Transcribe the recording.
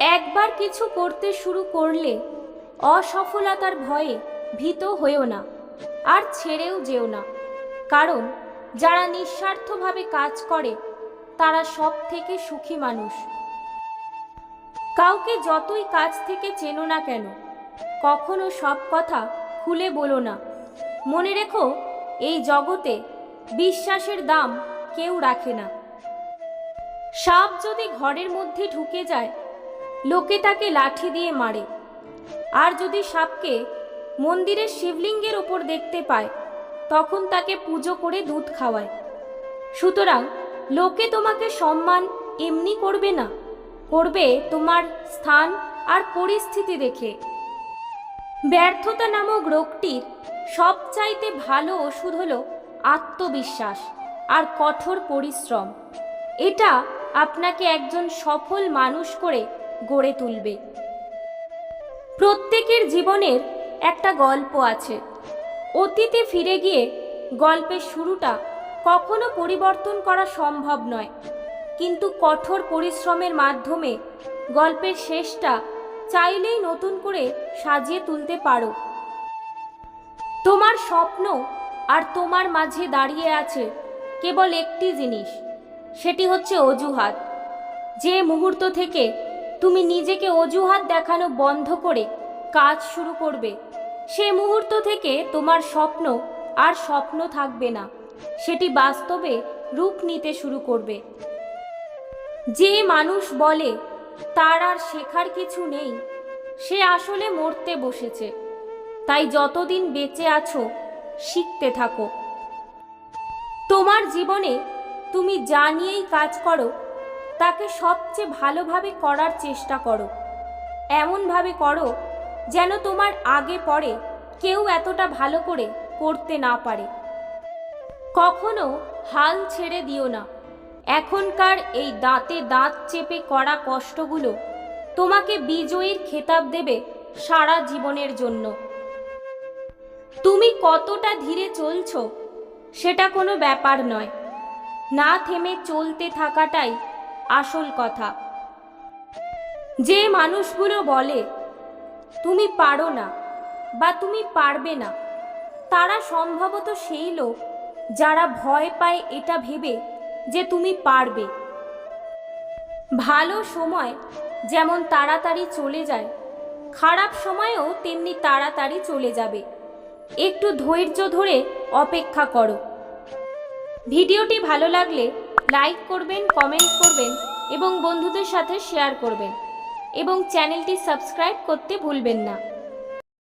একবার কিছু করতে শুরু করলে অসফলতার ভয়ে ভীত হয়েও না, আর ছেড়েও যেও না। কারণ যারা নিঃস্বার্থভাবে কাজ করে, তারা সব থেকে সুখী মানুষ। কাউকে যতই কাজ থেকে চেনো না কেন, কখনো সব কথা খুলে বলো না। মনে রেখো, এই জগতে বিশ্বাসের দাম কেউ রাখে না। সাপ যদি ঘরের মধ্যে ঢুকে যায় লোকে তাকে লাঠি দিয়ে মারে। আর যদি সাপকে মন্দিরের শিবলিঙ্গের ওপর দেখতে পায়, তখন তাকে পুজো করে দুধ খাওয়ায়। সুতরাং লোকে তোমাকে সম্মান এমনি করবে না, করবে তোমার স্থান আর পরিস্থিতি দেখে। ব্যর্থতা নামক রোগটির সবচাইতে ভালো ওষুধ হলো আত্মবিশ্বাস আর কঠোর পরিশ্রম। এটা আপনাকে একজন সফল মানুষ করে গড়ে তুলবে। প্রত্যেকের জীবনের একটা গল্প আছে। অতীতে ফিরে গিয়ে গল্পের শুরুটা কখনো পরিবর্তন করা সম্ভব নয়। কিন্তু কঠোর পরিশ্রমের মাধ্যমে গল্পের শেষটা চাইলেই নতুন করে সাজিয়ে তুলতে পারো। তোমার স্বপ্ন আর তোমার মাঝে দাঁড়িয়ে আছে কেবল একটি জিনিস, সেটি হচ্ছে অজুহাত। যে মুহূর্ত থেকে তুমি নিজেকে অজুহাত দেখানো বন্ধ করে কাজ শুরু করবে। সে মুহূর্ত থেকে তোমার স্বপ্ন আর স্বপ্ন থাকবে না। সেটি বাস্তবে রূপ নিতে শুরু করবে। যে মানুষ বলে, তার আর শেখার কিছু নেই সে আসলে মরতে বসেছে। তাই যতদিন বেঁচে আছো, শিখতে থাকো। তোমার জীবনে তুমি যা নিয়েই কাজ করো তাকে সবচেয়ে ভালোভাবে করার চেষ্টা করো। এমনভাবে করো যেন তোমার আগে পরে কেউ এতটা ভালো করে করতে না পারে। কখনো হাল ছেড়ে দিও না। এখনকার এই দাঁতে দাঁত চেপে করা কষ্টগুলো তোমাকে বিজয়ীর খেতাব দেবে সারা জীবনের জন্য। তুমি কতটা ধীরে চলছ সেটা কোনো ব্যাপার নয়। না থেমে চলতে থাকাটাই আসল কথা। যে মানুষগুলো বলে, তুমি পারো না বা তুমি পারবে না তারা সম্ভবত সেই লোক যারা ভয় পায় এটা ভেবে যে তুমি পারবে। ভালো সময় যেমন তাড়াতাড়ি চলে যায়, খারাপ সময়েও তেমনি তাড়াতাড়ি চলে যাবে। একটু ধৈর্য ধরে অপেক্ষা করো। ভিডিওটি ভালো লাগলে লাইক করবেন কমেন্ট করবেন এবং বন্ধুদের সাথে শেয়ার করবেন এবং চ্যানেলটি সাবস্ক্রাইব করতে ভুলবেন না।